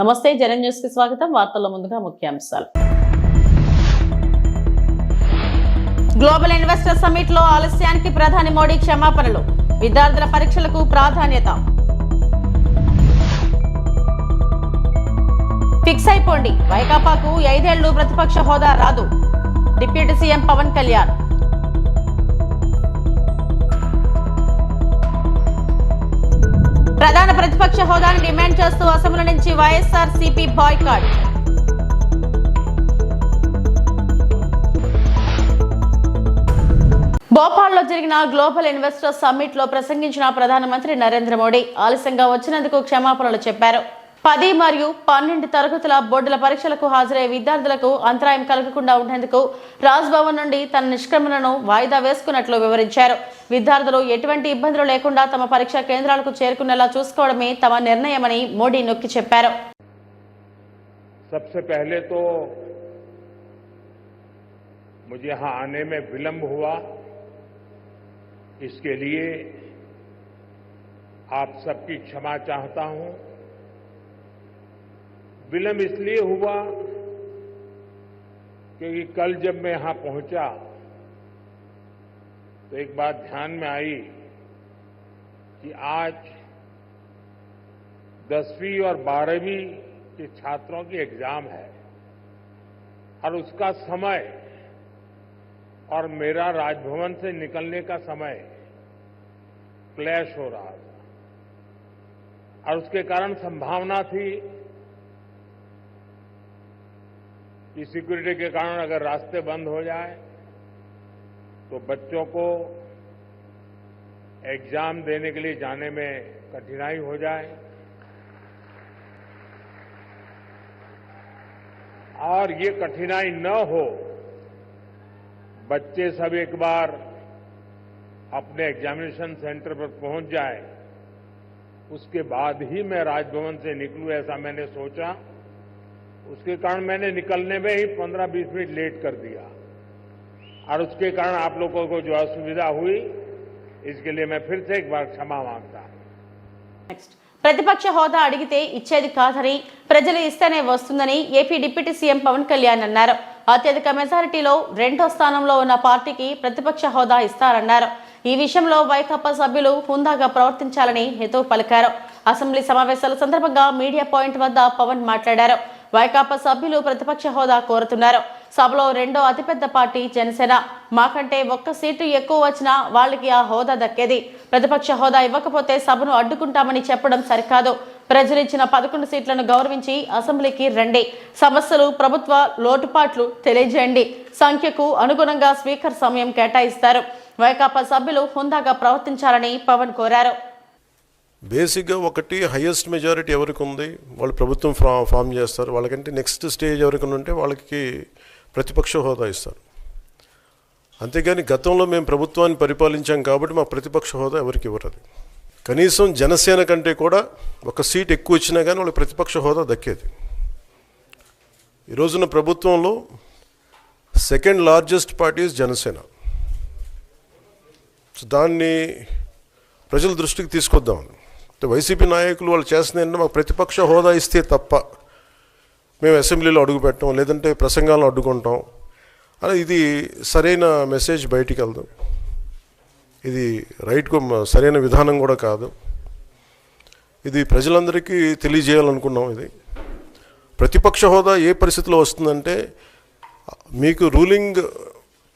నమస్తే జనం న్యూస్కి స్వాగతం. వార్తల్లో ముందుగా ముఖ్యాంశాలు. గ్లోబల్ ఇన్వెస్టర్ సమిట్లో ఆలస్యానికి ప్రధాని మోడీ క్షమాపణలు. విద్యార్థుల పరీక్షలకు ప్రాధాన్యత. ఫిక్స్ అయిపోండి. వైకాపాకు ఐదేళ్ళు ప్రతిపక్ష హోదా రాదు. Deputy CM Pawan Kalyan. ప్రధాన ప్రతిపక్ష హోదాను డిమాండ్ చేస్తూ అసెంబ్లీ నుంచి వైఎస్ఆర్ సిపి బాయ్కాట్. భోపాల్లో జరిగిన గ్లోబల్ ఇన్వెస్టర్ సమ్మిట్లో ప్రసంగించిన ప్రధానమంత్రి నరేంద్ర మోడీ ఆలస్యంగా వచ్చినందుకు క్షమాపణలు చెప్పారు. పది మరియు పన్నెండు తరగతుల బోర్డుల పరీక్షలకు హాజరయ్యే విద్యార్థులకు అంతరాయం కలగకుండా ఉండేందుకు రాజ్భవన్ నుండి తన నిష్క్రమణను వాయిదా వేసుకున్నట్లు వివరించారు విద్యార్థులు ఎటువంటి ఇబ్బందులు లేకుండా తమ పరీక్షా కేంద్రాలకు చేరుకునేలా చూసుకోవడమే తమ నిర్ణయమని మోడీ నొక్కి చెప్పారు सबसे पहले तो मुझे यहां आने में विलंब हुआ इसके लिए आप सबकी क्षमा चाहता हूं विलंब इसलिए हुआ क्योंकि कल जब मैं यहाँ पहुँचा तो एक बात ध्यान में आई कि आज दसवीं और बारहवीं के छात्रों की एग्ज़ाम है और उसका समय और मेरा राजभवन से निकलने का समय क्लैश हो रहा था। और उसके कारण संभावना थी कि सिक्योरिटी के कारण अगर रास्ते बंद हो जाए तो बच्चों को एग्ज़ाम देने के लिए जाने में कठिनाई हो जाए। और ये कठिनाई न हो, बच्चे सब एक बार अपने एग्जामिनेशन सेंटर पर पहुँच जाए। उसके बाद ही मैं राजभवन से निकलूं, ऐसा मैंने सोचा। उसके कारण मैंने निकलने में ही 15-20 मिनट लेट कर दिया और उसके कारण आप लोगों को जो असुविधा हुई इसके लिए मैं फिर से एक बार क्षमा मांगता हूं నెక్స్ట్ ప్రతిపక్ష హోదా అడిగితే ఇచ్చేది కాదని ప్రజలు ఇస్తేనే వస్తుందని AP deputy CM Pawan Kalyan అన్నారు అత్యధిక మెజారిటీలో రెండో స్థానంలో ఉన్న పార్టీకి ప్రతిపక్ష హోదా ఇస్తారన్నారు ఈ విషయంలో వైకాపా సభ్యులు హుందాగా ప్రవర్తించాలని హితవు పలికారు అసెంబ్లీ సమావేశాల సందర్భంగా మీడియా పాయింట్ వద్ద పవన్ మాట్లాడారు వైకాపా సభ్యులు ప్రతిపక్ష హోదా కోరుతున్నారు. సభలో రెండో అతిపెద్ద పార్టీ జనసేన. మాకంటే ఒక్క సీటు ఎక్కువ వచ్చినా వాళ్ళకి ఆ హోదా దక్కేది. ప్రతిపక్ష హోదా ఇవ్వకపోతే సభను అడ్డుకుంటామని చెప్పడం సరికాదు. ప్రజలు ఇచ్చిన పదకొండు సీట్లను గౌరవించి అసెంబ్లీకి రండి. సమస్యలు ప్రభుత్వ లోటుపాట్లు తెలియజేయండి. సంఖ్యకు అనుగుణంగా స్పీకర్ సమయం కేటాయిస్తారు. వైకాపా సభ్యులు హుందాగా ప్రవర్తించాలని పవన్ కోరారు. బేసిక్గా ఒకటి హయ్యెస్ట్ మెజారిటీ ఎవరికి ఉంది? వాళ్ళు ప్రభుత్వం ఫా ఫామ్ చేస్తారు. వాళ్ళకంటే నెక్స్ట్ స్టేజ్ ఎవరికి ఉంటే వాళ్ళకి ప్రతిపక్ష హోదా ఇస్తారు. అంతేగాని గతంలో మేము ప్రభుత్వాన్ని పరిపాలించాం కాబట్టి మా ప్రతిపక్ష హోదా ఎవరికి ఇవ్వరు కనీసం జనసేన కంటే కూడా ఒక సీట్ ఎక్కువ వచ్చినా కానీ వాళ్ళకి ప్రతిపక్ష హోదా దక్కేది. ఈ రోజున ప్రభుత్వంలో second largest party Janasena. So దాన్ని ప్రజల దృష్టికి తీసుకొద్దాం వైసీపీ నాయకులు వాళ్ళు చేస్తుంది ఏంటంటే మాకు ప్రతిపక్ష హోదా ఇస్తే తప్ప మేము అసెంబ్లీలో అడుగు పెట్టాం లేదంటే ప్రసంగాలను అడ్డుకుంటాం. అని ఇది సరైన మెసేజ్ బయటికి వెళ్దాం. ఇది రైట్కు సరైన విధానం కూడా కాదు. ఇది ప్రజలందరికీ తెలియజేయాలనుకున్నాం ఇది. ప్రతిపక్ష హోదా ఏ పరిస్థితిలో వస్తుందంటే మీకు రూలింగ్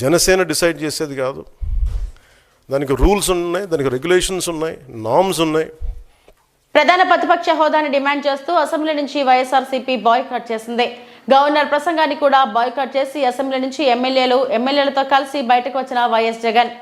జనసేన డిసైడ్ చేసేది కాదు. దానికి రూల్స్ ఉన్నాయి దానికి రెగ్యులేషన్స్ ఉన్నాయి నామ్స్ ఉన్నాయి. ప్రధాన ప్రతిపక్ష హోదాని డిమాండ్ చేస్తూ అసెంబ్లీ నుంచి వైఎస్ఆర్సీపీ బాయ్కాట్ చేసింది. గవర్నర్ ప్రసంగాన్ని కూడా బాయ్కాట్ చేసి అసెంబ్లీ నుంచి ఎమ్మెల్యేలు ఎమ్మెల్యేలతో కలిసి బయటకు వచ్చిన వైఎస్ జగన్.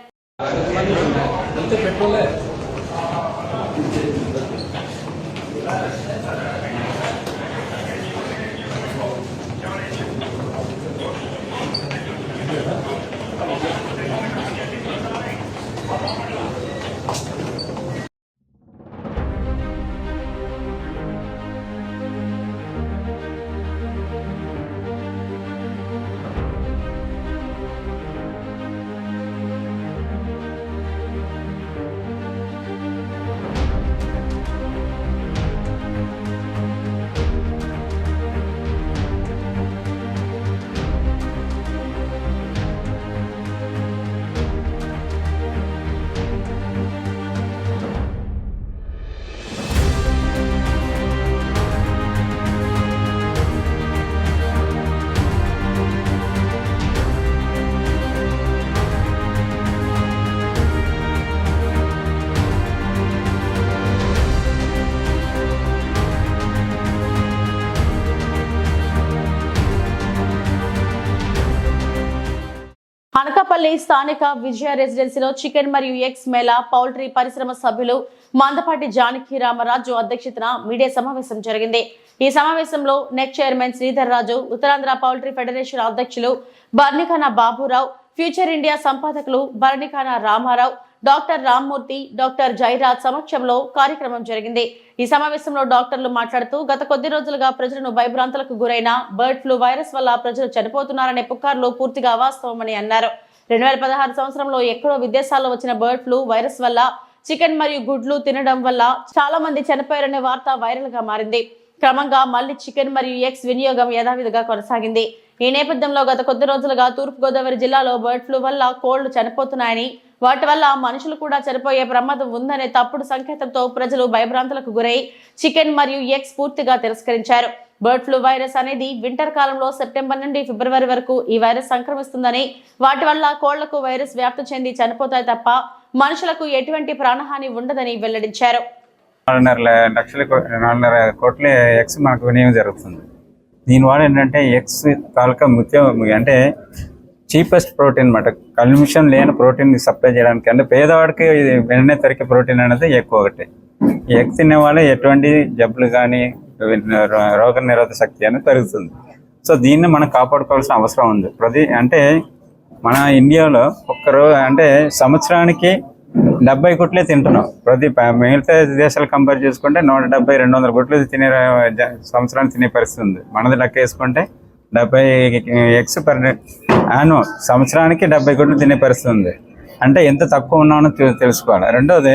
అనకాపల్లి స్థానిక విజయ రెసిడెన్సీలో చికెన్ మరియు ఎగ్స్ మేళా పౌల్ట్రీ పరిశ్రమ సభ్యులు మందపాటి జానకి రామరాజు అధ్యక్షతన మీడియా సమావేశం జరిగింది. ఈ సమావేశంలో NECC chairman Sridhar Raju Uttarandhra poultry federation అధ్యక్షులు బర్నిఖానా బాబురావు ఫ్యూచర్ ఇండియా సంపాదకులు బర్నిఖానా రామారావు డాక్టర్ రామ్మూర్తి డాక్టర్ జైరాజ్ సమక్షంలో కార్యక్రమం జరిగింది. ఈ సమావేశంలో డాక్టర్లు మాట్లాడుతూ గత కొద్ది రోజులుగా ప్రజలను భయభ్రాంతులకు గురైన బర్డ్ ఫ్లూ వైరస్ వల్ల ప్రజలు చనిపోతున్నారనే పుకార్లు పూర్తిగా అవాస్తవమని అన్నారు. రెండు వేల పదహారు సంవత్సరంలో ఎక్కడో విదేశాల్లో వచ్చిన బర్డ్ ఫ్లూ వైరస్ వల్ల చికెన్ మరియు గుడ్లు తినడం వల్ల చాలా మంది చనిపోయారనే వార్త వైరల్గా మారింది. క్రమంగా మళ్ళీ చికెన్ మరియు ఎగ్స్ వినియోగం యథావిధిగా కొనసాగింది. ఈ నేపథ్యంలో గత కొద్ది రోజులుగా తూర్పుగోదావరి జిల్లాలో బర్డ్ ఫ్లూ వల్ల కోళ్ళు చనిపోతున్నాయని వాటి వల్ల మనుషులు కూడా చనిపోయే ప్రమాదం ఉందనే తప్పుడు సంకేతంతో ప్రజలు భయభ్రాంతులకు గురై చికెన్ మరియు ఎగ్స్ పూర్తిగా తిరస్కరించారు. బర్డ్ ఫ్లూ వైరస్ అనేది వింటర్ కాలంలో సెప్టెంబర్ నుండి ఫిబ్రవరి వరకు ఈ వైరస్ సంక్రమిస్తుందని వాటి వల్ల కోళ్ళకు వైరస్ వ్యాప్తి చెంది చనిపోతాయి తప్ప మనుషులకు ఎటువంటి ప్రాణహాని ఉండదని వెల్లడించారు. నాలుగున్నర లక్షల నాలుగున్నర కోట్ల ఎక్స్ మనకు వినియోగం జరుగుతుంది. దీనివల్ల ఏంటంటే ఎక్స్ తాలూకా ముఖ్యం అంటే చీపెస్ట్ ప్రోటీన్ అనమాట కల్మిషన్ లేని ప్రోటీన్ సప్లై చేయడానికి అంటే పేదవాడికి ఇది వెంటనే దొరికే ప్రోటీన్ అనేది ఎక్కువ ఒకటి. ఎగ్ తినే వాళ్ళ ఎటువంటి జబ్బులు కానీ రోగ నిరోధక శక్తి అనేది పెరుగుతుంది. సో దీన్ని మనం కాపాడుకోవాల్సిన అవసరం ఉంది. ప్రతి అంటే మన ఇండియాలో ఒక్కరో అంటే సంవత్సరానికి డెబ్బై గుట్లే తింటున్నాం. ప్రతి మిగతా దేశాలు కంపేర్ చేసుకుంటే నూట డెబ్బై రెండు వందల గుట్లు తినే సంవత్సరానికి తినే పరిస్థితి ఉంది. మనది లెక్క వేసుకుంటే డెబ్బై ఎగ్స్ పర్ అవును సంవత్సరానికి డెబ్బై కోట్లు తినే పరిస్థితి ఉంది. అంటే ఎంత తక్కువ ఉన్నామో తెలుసుకోవాలి. రెండోది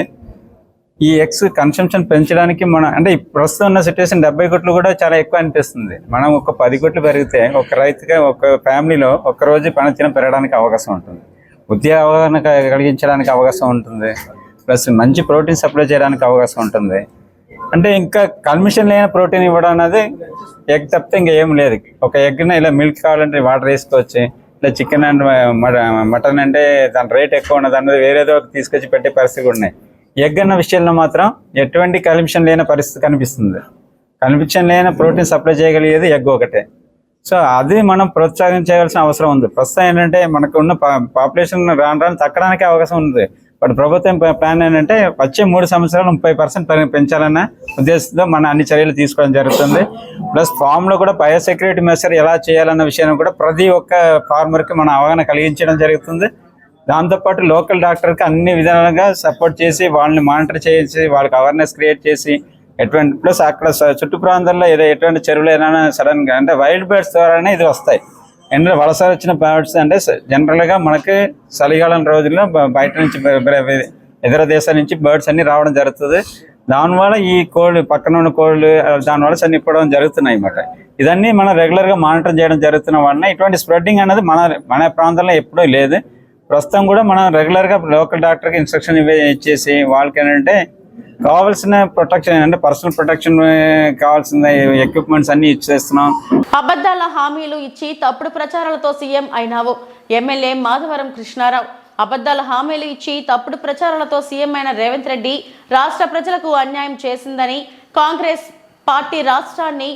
ఈ ఎక్స్ కన్సంప్షన్ పెంచడానికి మన అంటే ప్రస్తుతం ఉన్న సిచ్యువేషన్ డెబ్బై కోట్లు కూడా చాలా ఎక్కువ అనిపిస్తుంది. మనం ఒక పది కోట్లు పెరిగితే ఒక రైతుగా ఒక ఫ్యామిలీలో ఒక రోజు పని తిన పెరగడానికి అవకాశం ఉంటుంది. ఉద్యోగ అవగాహన కలిగించడానికి అవకాశం ఉంటుంది. ప్లస్ మంచి ప్రోటీన్ సప్లై చేయడానికి అవకాశం ఉంటుంది. అంటే ఇంకా కల్మిషన్ లేని ప్రోటీన్ ఇవ్వడం అనేది ఎగ్ తప్పితే ఇంకా ఏం లేదు. ఒక ఎగ్ని ఇలా మిల్క్ కావాలంటే వాటర్ వేసుకోవచ్చు. ఇట్లా చికెన్ అండ్ మటన్ అంటే దాని రేట్ ఎక్కువ ఉన్నది అన్నది వేరేదో ఒకటి తీసుకొచ్చి పెట్టే పరిస్థితి కూడా ఉన్నాయి. ఎగ్ అన్న విషయంలో మాత్రం ఎటువంటి కల్మిషన్ లేని పరిస్థితి కనిపిస్తుంది. కల్మిషన్ లేని ప్రోటీన్ సప్లై చేయగలిగేది ఎగ్ ఒకటే. సో అది మనం ప్రోత్సహించవలసిన అవసరం ఉంది. ప్రస్తుతం ఏంటంటే మనకు ఉన్న పాపులేషన్ రాను రాను తగ్గడానికి అవకాశం ఉంది. బట్ ప్రభుత్వం ప్లాన్ ఏంటంటే వచ్చే మూడు సంవత్సరాలు ముప్పై పర్సెంట్ పెంచాలన్న ఉద్దేశంతో మన అన్ని చర్యలు తీసుకోవడం జరుగుతుంది. ప్లస్ ఫామ్లో కూడా బయోసెక్యూరిటీ మెషర్ ఎలా చేయాలన్న విషయాన్ని కూడా ప్రతి ఒక్క ఫార్మర్కి మన అవగాహన కలిగించడం జరుగుతుంది. దాంతోపాటు లోకల్ డాక్టర్కి అన్ని విధాలుగా సపోర్ట్ చేసి వాళ్ళని మానిటర్ చేసి వాళ్ళకి అవేర్నెస్ క్రియేట్ చేసి ఎటువంటి ప్లస్ అక్కడ చుట్టు ప్రాంతాల్లో ఏదో ఎటువంటి చెరువులు ఏదైనా సడన్గా అంటే వైల్డ్ బర్డ్స్ ద్వారానే ఇది వస్తాయి. ఎండ వలస వచ్చిన బర్డ్స్ అంటే జనరల్గా మనకి చలికాలం రోజుల్లో బయట నుంచి ఇతర దేశాల నుంచి బర్డ్స్ అన్ని రావడం జరుగుతుంది. దానివల్ల ఈ కోళ్ళు పక్కన ఉన్న కోళ్ళు దానివల్ల చనిపోవడం జరుగుతున్నాయి అన్నమాట. ఇదన్నీ మనం రెగ్యులర్గా మానిటర్ చేయడం జరుగుతున్న వలన ఇటువంటి స్ప్రెడ్డింగ్ అనేది మన మన ప్రాంతంలో ఎప్పుడూ లేదు. ప్రస్తుతం కూడా మనం రెగ్యులర్గా లోకల్ డాక్టర్కి ఇన్స్ట్రక్షన్ ఇవే ఇచ్చేసి వాళ్ళకి ఏంటంటే కావాల్సిన ప్రొటెక్షన్ అంటే పర్సనల్ ప్రొటెక్షన్ కావాల్సిన ఎక్విప్మెంట్స్ అన్ని ఇచ్చేస్తున్నాం. అబద్ధాల హామీలు ఇచ్చి తప్పుడు ప్రచారాలతో సీఎం అయినావు. ఎమ్మెల్యే మాధవరం కృష్ణారావు. అబద్ధాల హామీలు ఇచ్చి తప్పుడు ప్రచారాలతో సీఎం అయిన రేవంత్ రెడ్డి రాష్ట్ర ప్రజలకు అన్యాయం చేసిందని కాంగ్రెస్ పార్టీ రాష్ట్రాన్ని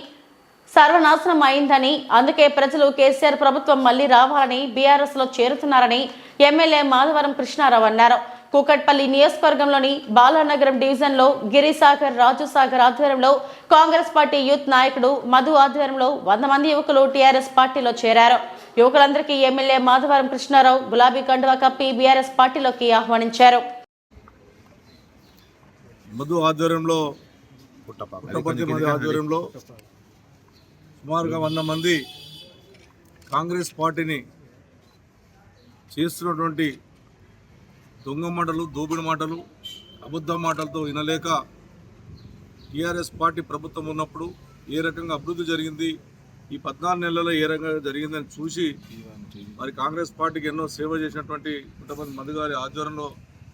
సర్వనాశనం అయిందని అందుకే ప్రజలు కేసీఆర్ ప్రభుత్వం మళ్ళీ రావాలని బీఆర్ఎస్లో చేరుతున్నారని ఎమ్మెల్యే మాధవరం కృష్ణారావు అన్నారు. కూకట్పల్లి నియోజకవర్గంలోని బాలానగరం డివిజన్లో గిరిసాగర్ రాజుసాగర్ ఆధ్వర్యంలో కాంగ్రెస్ పార్టీ యూత్ నాయకుడు మధు ఆధ్వర్యంలో వంద మంది యువకులు టీఆర్ఎస్ పార్టీలో చేరారు. యువకులందరికీ ఎమ్మెల్యే మాధవరం కృష్ణారావు గులాబీ కండువా కప్పి బీఆర్ఎస్ పార్టీలోకి ఆహ్వానించారు. మధు ఆధ్వర్యంలో మధు ఆధ్వర్యంలో సుమారుగా వంద మంది కాంగ్రెస్ పార్టీని చేస్తున్నటువంటి దొంగ మాటలు దోపిడి మాటలు అబద్ధ మాటలతో వినలేక టీఆర్ఎస్ పార్టీ ప్రభుత్వం ఉన్నప్పుడు ఏ రకంగా అభివృద్ధి జరిగింది ఈ పద్నాలుగు నెలల్లో ఏ రకంగా జరిగిందని చూసి మరి కాంగ్రెస్ పార్టీకి ఎన్నో సేవ చేసినటువంటి కొంతమంది మధుగారి ఆధ్వర్యంలో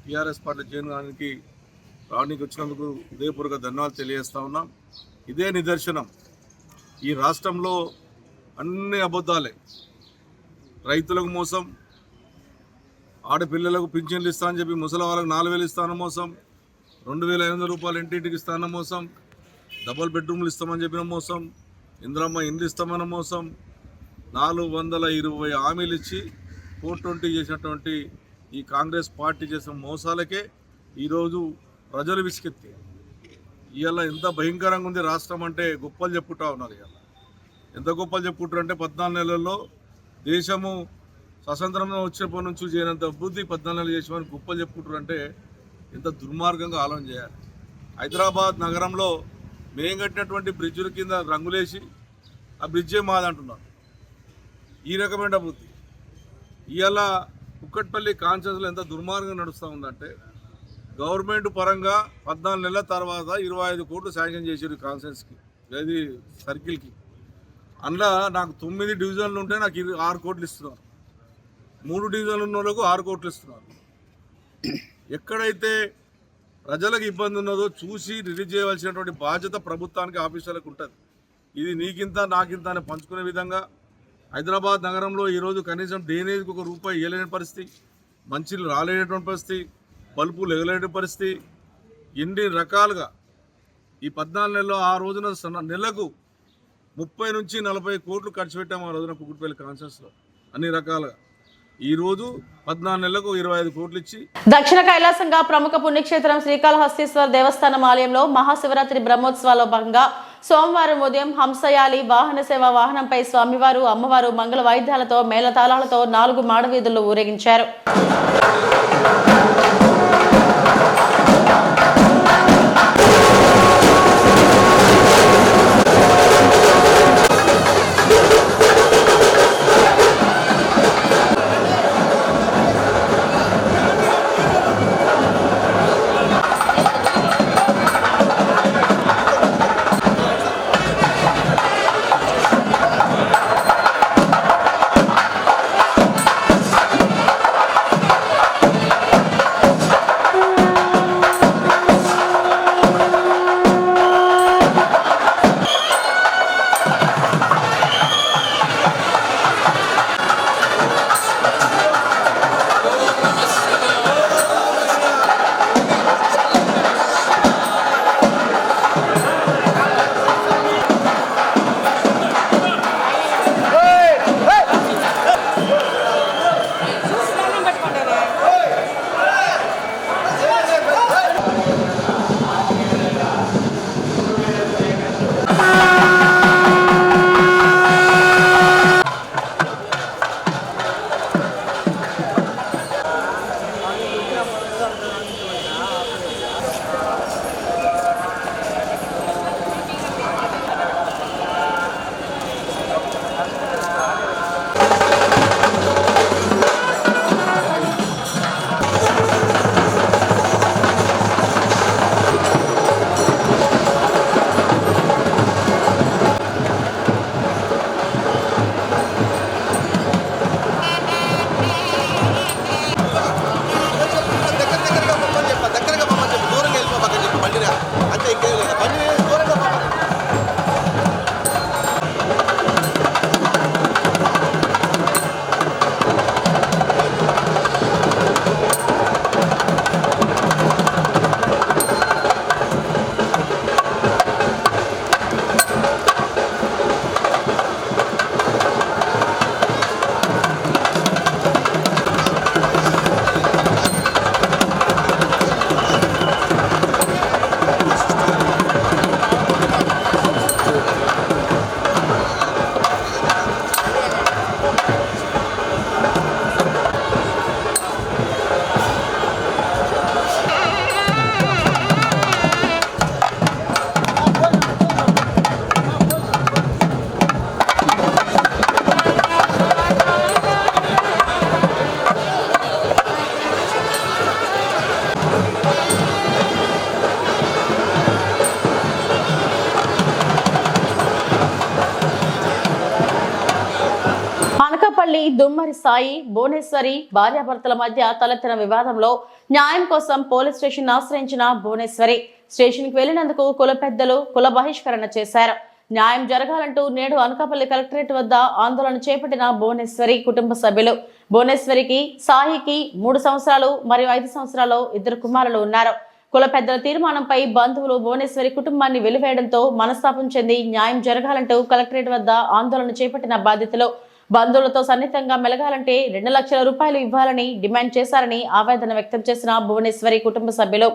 టీఆర్ఎస్ పార్టీ చేయడానికి రావడానికి వచ్చినందుకు హృదయపూర్వక ధన్యవాదాలు తెలియజేస్తా ఉన్నాం. ఇదే నిదర్శనం. ఈ రాష్ట్రంలో అన్ని అబద్ధాలే. రైతులకు మోసం ఆడపిల్లలకు పింఛన్లు ఇస్తా అని చెప్పి ముసలి వాళ్ళకి నాలుగు వేలు ఇస్తాను మోసం రెండు వేల ఐదు వందల రూపాయలు ఇంటింటికి ఇస్తాన మోసం డబల్ బెడ్రూమ్లు ఇస్తామని చెప్పిన మోసం ఇంద్రమ్మ ఇండ్లు ఇస్తామన్న మోసం నాలుగు వందల ఇరవై హామీలు ఇచ్చి ఫోర్ ట్వంటీ చేసినటువంటి ఈ కాంగ్రెస్ పార్టీ చేసిన మోసాలకే ఈరోజు ప్రజలు విసికెత్తి. ఇవాళ ఎంత భయంకరంగా ఉంది రాష్ట్రం అంటే గొప్పలు చెప్పుకుంటా ఉన్నారు ఇవాళ. ఎంత గొప్పలు చెప్పుకుంటారు అంటే పద్నాలుగు నెలల్లో దేశము స్వతంత్రం వచ్చినప్పటి నుంచి చేయనంత అభివృద్ధి పద్నాలుగు నెలలు గొప్పలు చెప్పుకుంటారు అంటే ఎంత దుర్మార్గంగా ఆలోచన చేయాలి. హైదరాబాద్ నగరంలో మేము కట్టినటువంటి బ్రిడ్జుల కింద రంగులేసి ఆ బ్రిడ్జే మాదంటున్నారు ఈ రకమైన అభివృద్ధి. ఇవాళ కుక్కట్పల్లి కాన్షియస్లో ఎంత దుర్మార్గంగా నడుస్తూ ఉందంటే గవర్నమెంట్ పరంగా పద్నాలుగు నెలల తర్వాత ఇరవై ఐదు కోట్లు శాంక్షన్ చేసారు కాన్ఫరెన్స్కి అది సర్కిల్కి. అందులో నాకు తొమ్మిది డివిజన్లు ఉంటే నాకు ఇరు- ఆరు కోట్లు ఇస్తున్నారు. మూడు డివిజన్లు ఉన్న వాళ్ళకు ఆరు కోట్లు ఇస్తున్నారు. ఎక్కడైతే ప్రజలకు ఇబ్బంది ఉన్నదో చూసి రిలీజ్ చేయవలసినటువంటి బాధ్యత ప్రభుత్వానికి ఆఫీసర్లకు ఉంటుంది. ఇది నీకింత నాకింత అని పంచుకునే విధంగా హైదరాబాద్ నగరంలో ఈరోజు కనీసం డ్రైనేజ్కి ఒక రూపాయి ఇవ్వలేని పరిస్థితి మంచిలు రాలేనటువంటి పరిస్థితి బల్బులు ఎగలేని పరిస్థితి. ఎన్ని రకాలుగా ఈ పద్నాలుగు నెలలో ఆ రోజున సన్న- నెలకు ముప్పై నుంచి నలభై కోట్లు ఖర్చు పెట్టాము ఆ రోజున కుకుట్పల్లి కాన్సెన్స్లో అన్ని రకాలుగా. ఈరోజు పద్నాలుగు నెలలకు ఇరవై ఐదు కోట్లు ఇచ్చి దక్షిణ కైలాసంగా ప్రముఖ పుణ్యక్షేత్రం శ్రీకాళహస్తీశ్వర దేవస్థానం ఆలయంలో మహాశివరాత్రి బ్రహ్మోత్సవాల్లో భాగంగా సోమవారం ఉదయం హంసయాలి వాహన సేవ వాహనంపై స్వామివారు అమ్మవారు మంగళ వాయిద్యాలతో మేళతాళాలతో నాలుగు మాడవీధుల్లో ఊరేగించారు. దుమ్మరి సాయి భువనేశ్వరి భార్యాభర్తల మధ్య తలెత్తిన వివాదంలో న్యాయం కోసం పోలీస్ స్టేషన్ ఆశ్రయించిన భువనేశ్వరి స్టేషన్కి వెళ్ళినందుకు కుల పెద్దలు కుల బహిష్కరణ చేశారు. న్యాయం జరగాలంటూ నేడు అనకాపల్లి కలెక్టరేట్ వద్ద ఆందోళన చేపట్టిన భువనేశ్వరి కుటుంబ సభ్యులు. భువనేశ్వరికి సాయికి మూడు సంవత్సరాలు మరియు ఐదు సంవత్సరాలు ఇద్దరు కుమారులు ఉన్నారు. కుల పెద్దల తీర్మానంపై బంధువులు భువనేశ్వరి కుటుంబాన్ని వెలివేయడంతో మనస్తాపం చెంది న్యాయం జరగాలంటూ కలెక్టరేట్ వద్ద ఆందోళన చేపట్టిన బాధితులు బంధువులతో సన్నిహితంగా మెలగాలంటే రెండు లక్షల రూపాయలు ఇవ్వాలని డిమాండ్ చేశారని ఆవేదన వ్యక్తం చేసిన భువనేశ్వరి కుటుంబ సభ్యులు.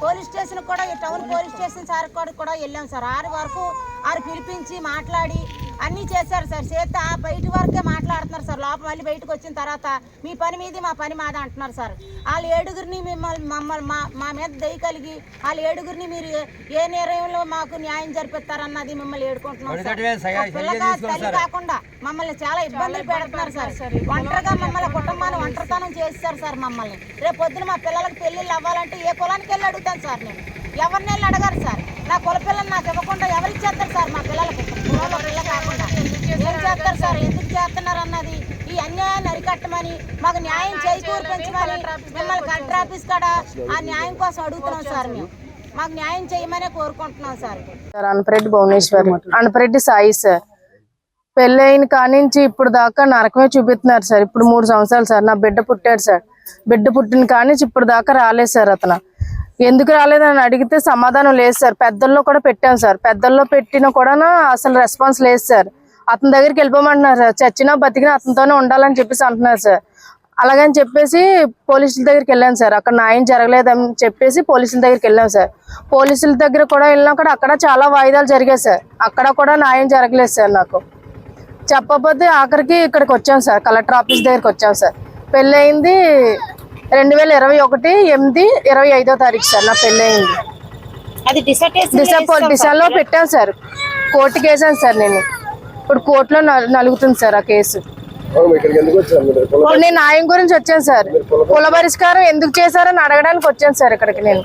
పోలీస్ స్టేషన్ కూడా ఈ టౌన్ పోలీస్ స్టేషన్ సార్ కూడా కూడా వెళ్ళాం సార్. ఆరు వరకు ఆరు పిలిపించి మాట్లాడి అన్నీ చేశారు సార్. చేస్తే ఆ బయట వరకే మాట్లాడుతున్నారు సార్. లోపల మళ్ళీ బయటకు వచ్చిన తర్వాత మీ పని మీది మా పని మాది అంటున్నారు సార్. వాళ్ళు ఏడుగురిని మిమ్మల్ని మమ్మల్ని మా మా మీద దయ కలిగి వాళ్ళు ఏడుగురిని మీరు ఏ- నిర్ణయంలో మాకు న్యాయం జరిపిస్తారన్నది మిమ్మల్ని ఏడుకుంటున్నాం పిల్లగా తల్లి కాకుండా మమ్మల్ని చాలా ఇబ్బందులు పెడుతున్నారు సార్. ఒంటరిగా మమ్మల్ని కుటుంబాన్ని ఒంటరితనం చేస్తారు సార్ మమ్మల్ని. రేపు పొద్దున మా పిల్లలకి పెళ్ళిళ్ళు అవ్వాలంటే ఏ కులానికి వెళ్ళి అడుగుతాను సార్ నేను. ఎవరిని వెళ్ళి అడగాలి సార్? నా కుల పిల్లలు నాకు ఇవ్వకుండా ఎవరు చేస్తారు సార్ మా పిల్లలకి? కులంలో కాకుండా. ఏం చేస్తారు సార్? ఎందుకు చేస్తున్నారు అన్నది? ఈ అన్యాయాన్ని అరికట్టమని మాకు న్యాయం చేకూర్పించమని మిమ్మల్ని కలెక్టర్ ఆఫీస్ కాడ ఆ న్యాయం కోసం అడుగుతున్నాం సార్ మేము. మాకు న్యాయం చేయమనే కోరుకుంటున్నాం sir. Sir Anapareddy Bhuvaneswar Anapareddy Sai sir. పెళ్ళైన కానించి ఇప్పుడు దాకా నరకమే చూపిస్తున్నారు సార్. ఇప్పుడు మూడు సంవత్సరాలు సార్ నా బిడ్డ పుట్టాడు సార్. బిడ్డ పుట్టిన కానించి ఇప్పుడు దాకా రాలేదు సార్ అతను. ఎందుకు రాలేదని అడిగితే సమాధానం లేదు సార్. పెద్దల్లో కూడా పెట్టాం సార్. పెద్దల్లో పెట్టిన కూడా అసలు రెస్పాన్స్ లేదు సార్. అతని దగ్గరికి వెళ్ళిపోమంటున్నారు సార్. చచ్చినా బతికినా అతనితోనే ఉండాలని చెప్పేసి అంటున్నారు సార్. అలాగని చెప్పేసి పోలీసుల దగ్గరికి వెళ్ళాను సార్. అక్కడ న్యాయం జరగలేదని చెప్పేసి పోలీసుల దగ్గరికి వెళ్ళాం సార్. పోలీసుల దగ్గర కూడా వెళ్ళినా కూడా అక్కడ చాలా వాయిదాలు జరిగాయి సార్. అక్కడ కూడా న్యాయం జరగలేదు సార్ నాకు. చెప్పకపోతే ఆఖరికి ఇక్కడికి వచ్చాం సార్. కలెక్టర్ ఆఫీస్ దగ్గరికి వచ్చాం సార్. పెళ్ళి అయింది రెండు వేల ఇరవై ఒకటి ఎనిమిది ఇరవై ఐదో తారీఖు సార్ నా పెళ్ళి అయింది అది డిసెంబర్ డిసెంబర్లో పెట్టాను సార్ కోర్టుకి వేసాను సార్. నేను. ఇప్పుడు కోర్టులో నలు- నలుగుతుంది సార్ ఆ కేసు. నేను న్యాయం గురించి వచ్చాను సార్. కుల పరిష్కారం ఎందుకు చేశారని అడగడానికి వచ్చాను సార్ ఇక్కడికి నేను.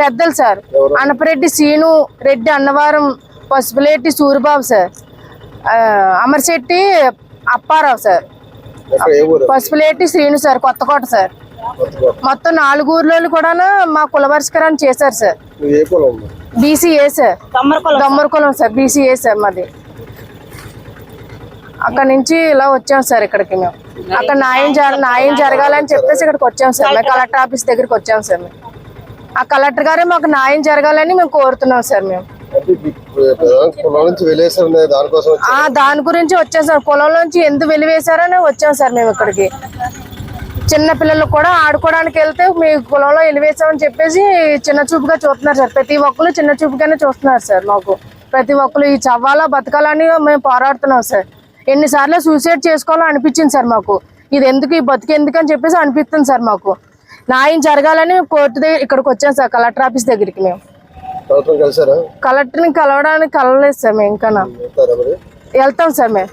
పెద్దలు sir. Anapareddy Seenu Reddy Annavaram Pasupuleti Suribabu sir. Amarsetti Apparao sir. Pasupuleti Srinu sir Kothakota sir. మొత్తం నాలుగు ఊర్లలో కూడా మా కుల పరిష్కారాన్ని చేశారు సార్. BCA sir. దమ్మర కులం సార్ బీసీఏ సార్ మాది. అక్కడ నుంచి ఇలా వచ్చాం సార్ ఇక్కడికి మేము. అక్కడ న్యాయం జర న్యాయం జరగాలని చెప్పేసి ఇక్కడికి వచ్చాం సార్ మేము. కలెక్టర్ ఆఫీస్ దగ్గరికి వచ్చాం సార్ మేము. ఆ కలెక్టర్ గారే మాకు న్యాయం జరగాలని మేము కోరుతున్నాం సార్ మేము. దాని గురించి వచ్చాం సార్. పొలంలోంచి ఎందుకు వెలివేశారని వచ్చాం సార్ మేము ఇక్కడికి. చిన్న పిల్లలు కూడా ఆడుకోవడానికి వెళ్తే మీ కులంలో వెలివేసామని చెప్పేసి చిన్న చూపుగా చూస్తున్నారు సార్. ప్రతి ఒక్కరు చిన్న చూపుగానే చూస్తున్నారు సార్ మాకు. ప్రతి ఒక్కరు ఈ చవ్వాలా బతకాలని మేము పోరాడుతున్నాం సార్. ఎన్నిసార్లు సూసైడ్ చేసుకోవాలో అనిపించింది సార్ మాకు. ఇది ఎందుకు ఈ బతుకు ఎందుకు అని చెప్పేసి అనిపిస్తుంది సార్ మాకు. న్యాయం జరగాలని కోర్టు దగ్గర ఇక్కడికి వచ్చాం సార్ కలెక్టర్ ఆఫీస్ దగ్గరికి మేము. కలెక్టర్ కలిసారా? కలెక్టర్ని కలవడానికి కలవలేదు సార్ మేము ఇంకా వెళ్తాం సార్ మేము.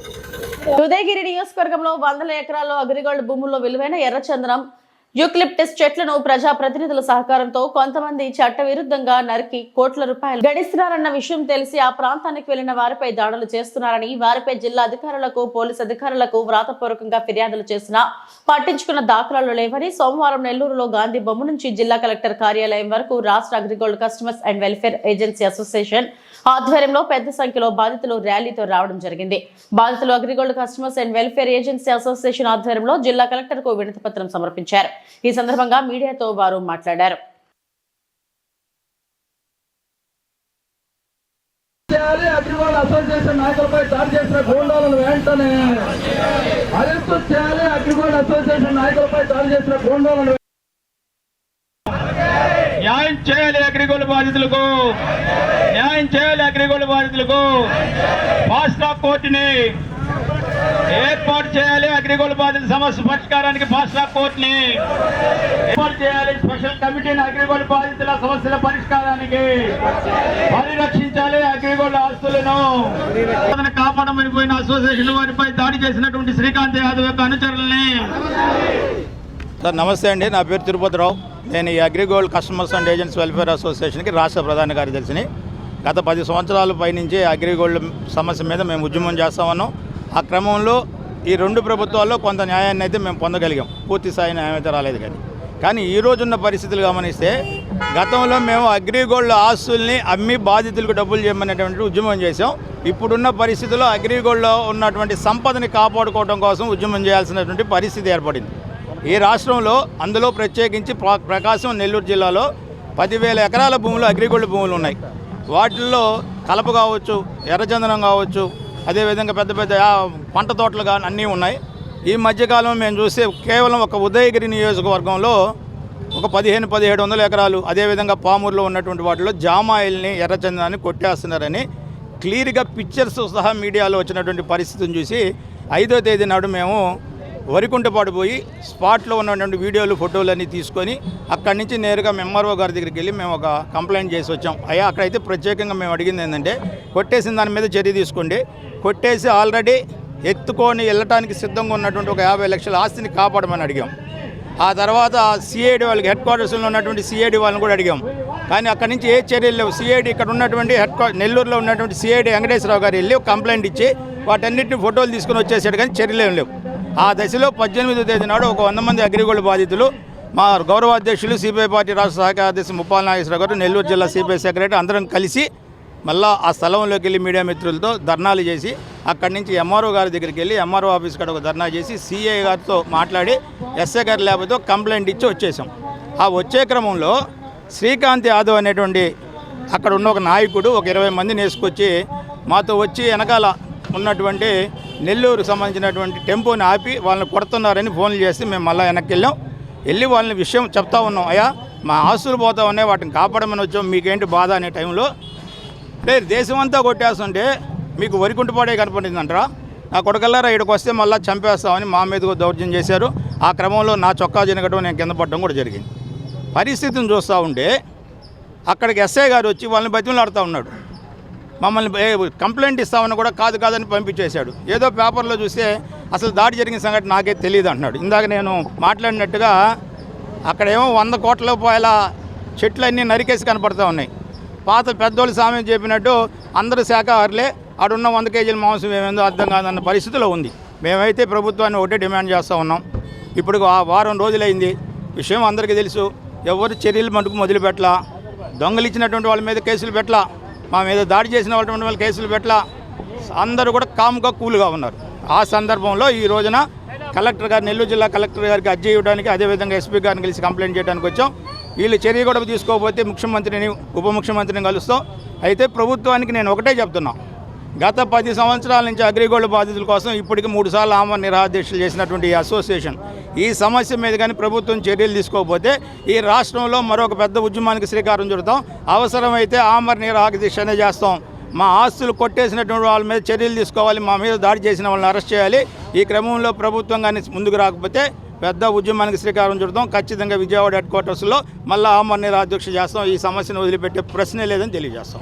ఉదయగిరి నియోజకవర్గంలో వందల ఎకరాల్లో అగ్రిగోల్డ్ భూముల్లో విలువైన ఎర్రచందనం యూక్లిప్టస్ చెట్లను ప్రజా ప్రతినిధుల సహకారంతో కొంతమంది చట్టవిరుద్ధంగా నరికి కోట్ల రూపాయలు గడిస్తున్నారన్న విషయం తెలిసి ఆ ప్రాంతానికి వెళ్ళిన వారిపై దాడులు చేస్తున్నారని వారిపై జిల్లా అధికారులకు పోలీస్ అధికారులకు వ్రాతపూర్వకంగా ఫిర్యాదులు చేసినా పట్టించుకున్న దాఖలాలు లేవని సోమవారం నెల్లూరులో గాంధీ బొమ్మ నుంచి జిల్లా కలెక్టర్ కార్యాలయం వరకు రాష్ట్ర AgriGold customers and welfare agency association ఆధ్వర్యంలో పెద్ద సంఖ్యలో బాధితులు ర్యాలీతో రావడం జరిగింది. బాధితులు AgriGold customers and welfare agency association ఆధ్వర్యంలో జిల్లా కలెక్టర్కు వినతి సమర్పించారు. ఈ సందర్భంగా మీడియాతో వారు మాట్లాడారు. చేయాలి. అగ్రిగోల్డ్ అసోసియేషన్ నాయకులపై దాడి చేసిన గూండాలను వెంటనే అరెస్ట్ చేయాలి. అగ్రిగోల్డ్ అసోసియేషన్ నాయకులపై దాడి చేసిన గూండాలను న్యాయం చేయాలి అగ్రిగోల్డ్ బాధితులకు. న్యాయం చేయాలి అగ్రిగోల్డ్ బాధితులకు. ఫాస్ట్ ట్రాక్ కోర్టుని ఏర్పాటు చేయాలి అగ్రిగోల్డ్ బాధితుల సమస్య పరిష్కారానికి ఫాస్ట్ ట్రాక్ కోర్టుని. ఏర్పాటు చేయాలి స్పెషల్ కమిటీని అగ్రిగోల్డ్ బాధితుల సమస్యల పరిష్కారానికి. పరిరక్షించాలి అగ్రిగోల్డ్ ఆస్తులను. కాపాడమైపోయిన అసోసియేషన్ వారిపై దాడి చేసినటువంటి శ్రీకాంత్ యాదవ్ యొక్క అనుచరులని. సార్ నమస్తే అండి. నా పేరు తిరుపతిరావు నేను ఈ AgriGold customers and agents welfare అసోసియేషన్కి రాష్ట్ర ప్రధాన కార్యదర్శిని. గత పది సంవత్సరాల పైనుంచి అగ్రిగోల్డ్ సమస్య మీద మేము ఉద్యమం చేస్తామన్నాం ఆ క్రమంలో ఈ రెండు ప్రభుత్వాల్లో కొంత న్యాయాన్ని అయితే మేము పొందగలిగాం. పూర్తి స్థాయి న్యాయం అయితే రాలేదు కానీ. కానీ ఈ రోజున్న పరిస్థితులు గమనిస్తే గతంలో మేము అగ్రిగోల్డ్ ఆస్తుల్ని అమ్మి బాధితులకు డబ్బులు చేయమనేటువంటి ఉద్యమం చేసాం ఇప్పుడున్న పరిస్థితుల్లో అగ్రిగోల్డ్లో ఉన్నటువంటి సంపదని కాపాడుకోవడం కోసం ఉద్యమం చేయాల్సినటువంటి పరిస్థితి ఏర్పడింది. ఈ రాష్ట్రంలో అందులో ప్రత్యేకించి ప్ర- ప్రకాశం నెల్లూరు జిల్లాలో పదివేల ఎకరాల భూములు అగ్రిగోల్డ్ భూములు ఉన్నాయి. వాటిల్లో కలప కావచ్చు ఎర్రచందనం కావచ్చు అదేవిధంగా పెద్ద పెద్ద పంట తోటలు కానీ అన్నీ ఉన్నాయి. ఈ మధ్యకాలం మేము చూస్తే కేవలం ఒక ఉదయగిరి నియోజకవర్గంలో ఒక పదిహేను పదిహేడు వందల ఎకరాలు అదేవిధంగా పామూరులో ఉన్నటువంటి వాటిలో జామాయిల్ని ఎర్రచందనాన్ని కొట్టేస్తున్నారని క్లియర్గా పిక్చర్స్ సహా మీడియాలో వచ్చినటువంటి పరిస్థితిని చూసి ఐదో తేదీ నాడు మేము వరికుంటపాడు పోయి స్పాట్లో ఉన్నటువంటి వీడియోలు ఫోటోలు అన్నీ తీసుకొని అక్కడి నుంచి నేరుగా ఎంఆర్ఓ గారి దగ్గరికి వెళ్ళి మేము ఒక కంప్లైంట్ చేసి వచ్చాం. అయ్యా అక్కడైతే ప్రత్యేకంగా మేము అడిగింది ఏంటంటే కొట్టేసిన దాని మీద చర్య తీసుకోండి. కొట్టేసి ఆల్రెడీ ఎత్తుకొని వెళ్ళటానికి సిద్ధంగా ఉన్నటువంటి ఒక యాభై లక్షల ఆస్తిని కాపాడమని అడిగాం. ఆ తర్వాత సిఐడి వాళ్ళకి హెడ్ క్వార్టర్స్లో ఉన్నటువంటి సిఐడి వాళ్ళని కూడా అడిగాం. కానీ అక్కడి నుంచి ఏ చర్యలు లేవు. సిఐడి ఇక్కడ ఉన్నటువంటి హెడ్ క్వా- నెల్లూరులో ఉన్నటువంటి సిఐడి వెంకటేశ్వరరావు గారు వెళ్ళి కంప్లైంట్ ఇచ్చి వాటన్నిటిని ఫోటోలు తీసుకుని వచ్చేసాడు కానీ చర్యలు ఏం లేవు. ఆ దశలో పద్దెనిమిదో తేదీ నాడు ఒక వంద మంది అగ్రిగోల్డ్ బాధితులు మా గౌరవ అధ్యక్షులు సిపిఐ పార్టీ రాష్ట్ర శాఖ అధ్యక్షులు ముప్పాల నాగేశ్వర గారు నెల్లూరు జిల్లా సిపిఐ సెక్రటరీ అందరం కలిసి మళ్ళా ఆ స్థలంలోకి వెళ్ళి మీడియా మిత్రులతో ధర్నాలు చేసి అక్కడి నుంచి ఎంఆర్ఓ గారి దగ్గరికి వెళ్ళి ఎంఆర్ఓ ఆఫీస్ కాడ ఒక ధర్నా చేసి సిఐ గారితో మాట్లాడి ఎస్ఐ గారి లేకపోతే కంప్లైంట్ ఇచ్చి వచ్చేసాం. ఆ వచ్చే క్రమంలో శ్రీకాంత్ యాదవ్ అనేటువంటి అక్కడ ఉన్న ఒక నాయకుడు ఒక ఇరవై మందిని వేసుకొచ్చి మాతో వచ్చి వెనకాల ఉన్నటువంటి నెల్లూరుకు సంబంధించినటువంటి టెంపోని ఆపి వాళ్ళని కొడుతున్నారని ఫోన్లు చేసి మేము మళ్ళీ వెనక్కి వెళ్ళాం. వెళ్ళి వాళ్ళని విషయం చెప్తా ఉన్నాం. అయ్యా మా ఆస్తులు పోతా ఉన్నాయి వాటిని కాపాడమని వచ్చాం. మీకేంటి బాధ అనే టైంలో. లేదు దేశం అంతా కొట్టేస్తుంటే మీకు వరికుంటుపాడే కనపడిందంటారా? నా కొడకల్లారా ఇక్కడికి వస్తే మళ్ళీ చంపేస్తామని మా మీద దౌర్జన్యం చేశారు. ఆ క్రమంలో నా చొక్కా జనగడం నేను కింద పడడం కూడా జరిగింది. పరిస్థితిని చూస్తూ ఉంటే అక్కడికి ఎస్ఐ గారు వచ్చి వాళ్ళని బతిమలాడుతూ ఉన్నాడు. మమ్మల్ని కంప్లైంట్ ఇస్తామని కూడా కాదు కాదని పంపించేశాడు. ఏదో పేపర్లో చూస్తే అసలు దాడి జరిగిన సంగతి నాకే తెలియదు అంటున్నాడు. ఇందాక నేను మాట్లాడినట్టుగా అక్కడేమో వంద కోట్ల రూపాయల చెట్లన్నీ నరికేసి కనపడుతూ ఉన్నాయి. పాత పెద్దోళ్ళు సామెత చెప్పినట్టు అందరూ శాఖాహారులే ఆడున్న వంద కేజీల మాంసం ఏమేందో అర్థం కాదన్న పరిస్థితిలో ఉంది. మేమైతే ప్రభుత్వాన్ని ఒకటే డిమాండ్ చేస్తూ ఉన్నాం. ఇప్పుడు ఆ వారం రోజులైంది. విషయం అందరికీ తెలుసు. ఎవరు చర్యలు మటుకు మొదలుపెట్టలా? దొంగలు ఇచ్చినటువంటి వాళ్ళ మీద కేసులు పెట్టలా? మా మీద దాడి చేసిన వాళ్ళ వాళ్ళ కేసులు పెట్టలా అందరూ కూడా కామ్గా కూల్గా ఉన్నారు. ఆ సందర్భంలో ఈ రోజున కలెక్టర్ గారు నెల్లూరు జిల్లా కలెక్టర్ గారికి అర్జీ ఇవ్వడానికి అదేవిధంగా ఎస్పీ గారిని కలిసి కంప్లైంట్ చేయడానికి వచ్చాం. వీళ్ళు చర్య కూడా తీసుకోకపోతే ముఖ్యమంత్రిని ఉప ముఖ్యమంత్రిని కలుస్తాం. అయితే ప్రభుత్వానికి నేను ఒకటే చెప్తున్నా. గత పది సంవత్సరాల నుంచి అగ్రిగోల్డ్ బాధితుల కోసం ఇప్పటికి మూడుసార్లు సార్లు ఆమరణ చేసినటువంటి ఈ అసోసియేషన్. ఈ సమస్య మీద కానీ ప్రభుత్వం చర్యలు తీసుకోకపోతే ఈ రాష్ట్రంలో మరొక పెద్ద ఉద్యమానికి శ్రీకారం చుడతాం. అవసరమైతే ఆమరణ నిరాదీక్షనే చేస్తాం. మా ఆస్తులు కొట్టేసినటువంటి వాళ్ళ మీద చర్యలు తీసుకోవాలి మా మీద దాడి చేసిన వాళ్ళని అరెస్ట్ చేయాలి. ఈ క్రమంలో ప్రభుత్వం కానీ ముందుకు రాకపోతే పెద్ద ఉద్యమానికి శ్రీకారం చుడతాం. ఖచ్చితంగా విజయవాడ హెడ్ క్వార్టర్స్లో మళ్ళీ ఆమరణ నిరాధ్యక్ష చేస్తాం. ఈ సమస్యను వదిలిపెట్టే ప్రశ్నే లేదని తెలియజేస్తాం.